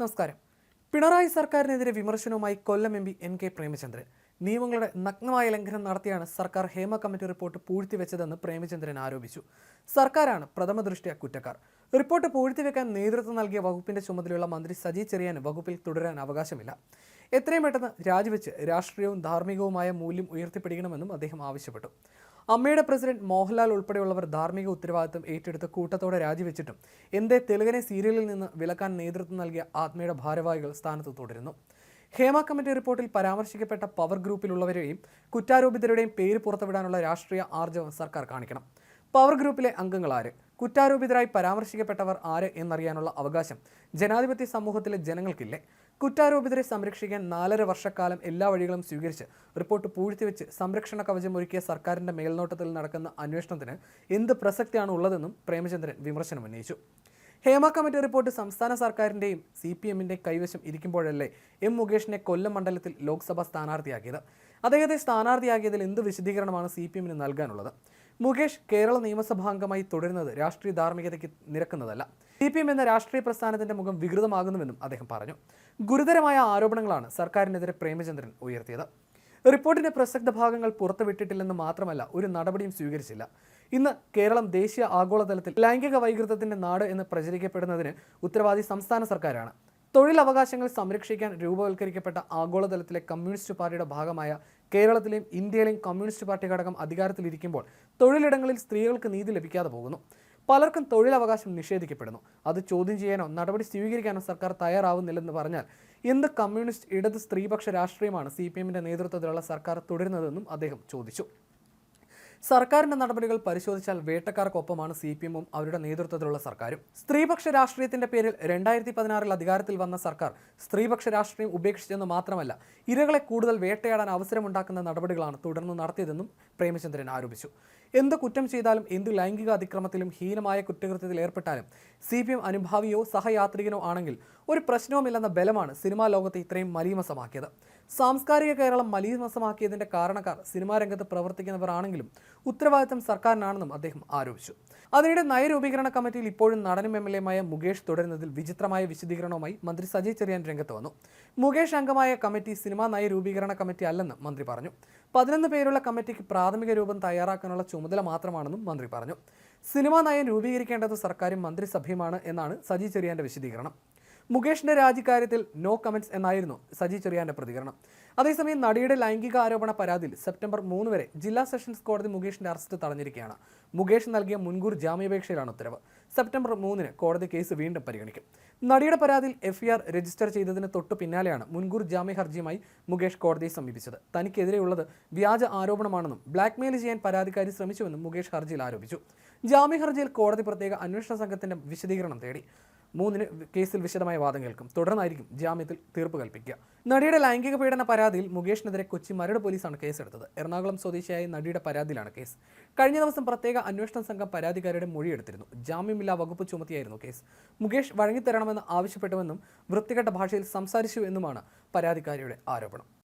നമസ്കാരം. പിണറായി സർക്കാരിനെതിരെ വിമർശനവുമായി Kollam M P N K Premachandran. നിയമങ്ങളുടെ നഗ്നമായ ലംഘനം നടത്തിയാണ് സർക്കാർ ഹേമ കമ്മിറ്റി റിപ്പോർട്ട് പൂഴ്ത്തിവെച്ചതെന്ന് പ്രേമചന്ദ്രൻ ആരോപിച്ചു. സർക്കാരാണ് പ്രഥമ ദൃഷ്ടിയ കുറ്റക്കാർ. റിപ്പോർട്ട് പൂഴ്ത്തിവെക്കാൻ നേതൃത്വം നൽകിയ വകുപ്പിന്റെ ചുമതലയുള്ള മന്ത്രി സജി ചെറിയാൻ വകുപ്പിൽ തുടരാൻ അവകാശമില്ല. എത്രയും പെട്ടെന്ന് രാജിവെച്ച് രാഷ്ട്രീയവും ധാർമ്മികവുമായ മൂല്യം ഉയർത്തിപ്പിടിക്കണമെന്നും അദ്ദേഹം ആവശ്യപ്പെട്ടു. അമ്മയുടെ പ്രസിഡന്റ് മോഹൻലാൽ ഉൾപ്പെടെയുള്ളവർ ധാർമ്മിക ഉത്തരവാദിത്വം ഏറ്റെടുത്ത് കൂട്ടത്തോടെ രാജിവെച്ചിട്ടും എന്തേ തെലുങ്കനെ സീരിയലിൽ നിന്ന് വിലക്കാൻ നേതൃത്വം നൽകിയ ആത്മയുടെ ഭാരവാഹികൾ സ്ഥാനത്ത് തുടരുന്നു. ഹേമ കമ്മിറ്റി റിപ്പോർട്ടിൽ പരാമർശിക്കപ്പെട്ട പവർ ഗ്രൂപ്പിലുള്ളവരെയും കുറ്റാരോപിതരുടെയും പേര് പുറത്തുവിടാനുള്ള രാഷ്ട്രീയ ആർജവം സർക്കാർ കാണിക്കണം. പവർ ഗ്രൂപ്പിലെ അംഗങ്ങൾ ആര്? കുറ്റാരോപിതരായി പരാമർശിക്കപ്പെട്ടവർ ആര് എന്നറിയാനുള്ള അവകാശം ജനാധിപത്യ സമൂഹത്തിലെ ജനങ്ങൾക്കില്ലേ? കുറ്റാരോപിതരെ സംരക്ഷിക്കാൻ നാലര വർഷക്കാലം എല്ലാ വഴികളും സ്വീകരിച്ച് റിപ്പോർട്ട് പൂഴ്ത്തിവെച്ച് സംരക്ഷണ കവചം ഒരുക്കിയ സർക്കാരിന്റെ മേൽനോട്ടത്തിൽ നടക്കുന്ന അന്വേഷണത്തിന് എന്ത് പ്രസക്തിയാണ് ഉള്ളതെന്നും പ്രേമചന്ദ്രൻ വിമർശനം ഉന്നയിച്ചു. ഹേമ കമ്മിറ്റി റിപ്പോർട്ട് സംസ്ഥാന സർക്കാരിന്റെയും സി പി എമ്മിന്റെ കൈവശം ഇരിക്കുമ്പോഴല്ലേ എം മുകേഷിനെ കൊല്ലം മണ്ഡലത്തിൽ ലോക്സഭ സ്ഥാനാർത്ഥിയാക്കിയത്? അദ്ദേഹത്തെ സ്ഥാനാർത്ഥിയാക്കിയതിൽ എന്ത് വിശദീകരണമാണ് സി പി എമ്മിന് നൽകാനുള്ളത്? മുകേഷ് കേരള നിയമസഭാംഗമായി തുടരുന്നത് രാഷ്ട്രീയ ധാർമ്മികതയ്ക്ക് നിരക്കുന്നതല്ല. സി പി എം എന്ന രാഷ്ട്രീയ പ്രസ്ഥാനത്തിന്റെ മുഖം വികൃതമാകുന്നുവെന്നും അദ്ദേഹം പറഞ്ഞു. ഗുരുതരമായ ആരോപണങ്ങളാണ് സർക്കാരിനെതിരെ പ്രേമചന്ദ്രൻ ഉയർത്തിയത്. റിപ്പോർട്ടിന്റെ പ്രസക്ത ഭാഗങ്ങൾ പുറത്തുവിട്ടിട്ടില്ലെന്ന് മാത്രമല്ല ഒരു നടപടിയും സ്വീകരിച്ചില്ല. ഇന്ന് കേരളം ദേശീയ ആഗോളതലത്തിൽ ലൈംഗിക വൈകൃതത്തിന്റെ നാട് എന്ന് പ്രചരിക്കപ്പെടുന്നതിന് ഉത്തരവാദി സംസ്ഥാന സർക്കാരാണ്. തൊഴിലവകാശങ്ങൾ സംരക്ഷിക്കാൻ രൂപവൽക്കരിക്കപ്പെട്ട ആഗോളതലത്തിലെ കമ്മ്യൂണിസ്റ്റ് പാർട്ടിയുടെ ഭാഗമായ കേരളത്തിലെയും ഇന്ത്യയിലെയും കമ്മ്യൂണിസ്റ്റ് പാർട്ടി ഘടകം അധികാരത്തിലിരിക്കുമ്പോൾ തൊഴിലിടങ്ങളിൽ സ്ത്രീകൾക്ക് നീതി ലഭിക്കാതെ പോകുന്നു. പലർക്കും തൊഴിലവകാശം നിഷേധിക്കപ്പെടുന്നു. അത് ചോദ്യം ചെയ്യാനോ നടപടി സ്വീകരിക്കാനോ സർക്കാർ തയ്യാറാവുന്നില്ലെന്ന് പറഞ്ഞാൽ എന്ത് കമ്മ്യൂണിസ്റ്റ് ഇടത് സ്ത്രീപക്ഷ രാഷ്ട്രീയമാണ് സി പി എമ്മിന്റെ നേതൃത്വത്തിലുള്ള സർക്കാർ തുടരുന്നതെന്നും അദ്ദേഹം ചോദിച്ചു. സർക്കാരിന്റെ നടപടികൾ പരിശോധിച്ചാൽ വേട്ടക്കാർക്കൊപ്പമാണ് സി പി എമ്മും അവരുടെ നേതൃത്വത്തിലുള്ള സർക്കാരും. സ്ത്രീപക്ഷ രാഷ്ട്രീയത്തിന്റെ പേരിൽ രണ്ടായിരത്തി പതിനാറിൽ അധികാരത്തിൽ വന്ന സർക്കാർ സ്ത്രീപക്ഷ രാഷ്ട്രീയം ഉപേക്ഷിച്ചെന്ന് മാത്രമല്ല ഇരകളെ കൂടുതൽ വേട്ടയാടാൻ അവസരമുണ്ടാക്കുന്ന നടപടികളാണ് തുടർന്ന് നടത്തിയതെന്നും പ്രേമചന്ദ്രൻ ആരോപിച്ചു. എന്ത് കുറ്റം ചെയ്താലും എന്ത് ലൈംഗിക അതിക്രമത്തിലും ഹീനമായ കുറ്റകൃത്യത്തിൽ ഏർപ്പെട്ടാലും സി പി എം അനുഭാവിയോ സഹയാത്രികനോ ആണെങ്കിൽ ഒരു പ്രശ്നവുമില്ലെന്ന ബലമാണ് സിനിമാ ലോകത്തെ ഇത്രയും മലീമസമാക്കിയത്. സാംസ്കാരിക കേരളം മലീമസമാക്കിയതിന്റെ കാരണക്കാർ സിനിമാ രംഗത്ത് പ്രവർത്തിക്കുന്നവർ ആണെങ്കിലും ഉത്തരവാദിത്തം സർക്കാരിനാണെന്നും അദ്ദേഹം ആരോപിച്ചു. അതിനിടെ നയരൂപീകരണ കമ്മിറ്റിയിൽ ഇപ്പോഴും നടനും എം എൽ എമായ മുകേഷ് തുടരുന്നതിൽ വിചിത്രമായ വിശദീകരണവുമായി മന്ത്രി സജി ചെറിയാൻ രംഗത്ത് വന്നു. മുകേഷ് അംഗമായ കമ്മിറ്റി സിനിമാ നയരൂപീകരണ കമ്മിറ്റി അല്ലെന്ന് മന്ത്രി പറഞ്ഞു. പതിനൊന്ന് പേരുള്ള കമ്മിറ്റിക്ക് പ്രാഥമിക രൂപം തയ്യാറാക്കാനുള്ള ചുമതല മാത്രമാണെന്നും മന്ത്രി പറഞ്ഞു. സിനിമാ നയം രൂപീകരിക്കേണ്ടത് സർക്കാരും മന്ത്രിസഭയുമാണ് എന്നാണ് സജി ചെറിയാന്റെ വിശദീകരണം. മുകേഷിന്റെ രാജിക്കാര്യത്തിൽ നോ കമന്റ്സ് എന്നായിരുന്നു സജി ചെറിയാന്റെ പ്രതികരണം. അതേസമയം നടിയുടെ ലൈംഗിക ആരോപണ പരാതിയിൽ സെപ്റ്റംബർ മൂന്ന് വരെ ജില്ലാ സെഷൻസ് കോടതി മുകേഷിന്റെ അറസ്റ്റ് തടഞ്ഞിരിക്കുകയാണ്. മുകേഷ് നൽകിയ മുൻകൂർ ജാമ്യാപേക്ഷയിലാണ് ഉത്തരവ്. സെപ്റ്റംബർ മൂന്നിന് കോടതി കേസ് വീണ്ടും പരിഗണിക്കും. നടിയുടെ പരാതിയിൽ എഫ്ഐആർ രജിസ്റ്റർ ചെയ്തതിന് തൊട്ടു പിന്നാലെയാണ് മുൻകൂർ ജാമ്യ ഹർജിയുമായി മുകേഷ് കോടതിയെ സമീപിച്ചത്. തനിക്കെതിരെയുള്ളത് വ്യാജ ആരോപണമാണെന്നും ബ്ലാക്ക്മെയിൽ ചെയ്യാൻ പരാതിക്കാരി ശ്രമിച്ചുവെന്നും മുകേഷ് ഹർജിയിൽ ആരോപിച്ചു. ജാമ്യ ഹർജിയിൽ കോടതി പ്രത്യേക അന്വേഷണ സംഘത്തിന്റെ വിശദീകരണം തേടി. മൂന്നിന് കേസിൽ വിശദമായ വാദം കേൾക്കും. തുടർന്നായിരിക്കും ജാമ്യത്തിൽ തീർപ്പ് കൽപ്പിക്കുക. നടിയുടെ ലൈംഗിക പീഡന പരാതിയിൽ മുകേഷിനെതിരെ കൊച്ചി മരട് പോലീസാണ് കേസെടുത്തത്. എറണാകുളം സ്വദേശിയായ നടിയുടെ പരാതിയിലാണ് കേസ്. കഴിഞ്ഞ ദിവസം പ്രത്യേക അന്വേഷണ സംഘം പരാതിക്കാരുടെ മൊഴിയെടുത്തിരുന്നു. ജാമ്യമില്ലാ വകുപ്പ് ചുമത്തിയായിരുന്നു കേസ്. മുകേഷ് വഴങ്ങിത്തരണമെന്ന് ആവശ്യപ്പെട്ടുവെന്നും വൃത്തികെട്ട ഭാഷയിൽ സംസാരിച്ചു എന്നുമാണ് പരാതിക്കാരിയുടെ ആരോപണം.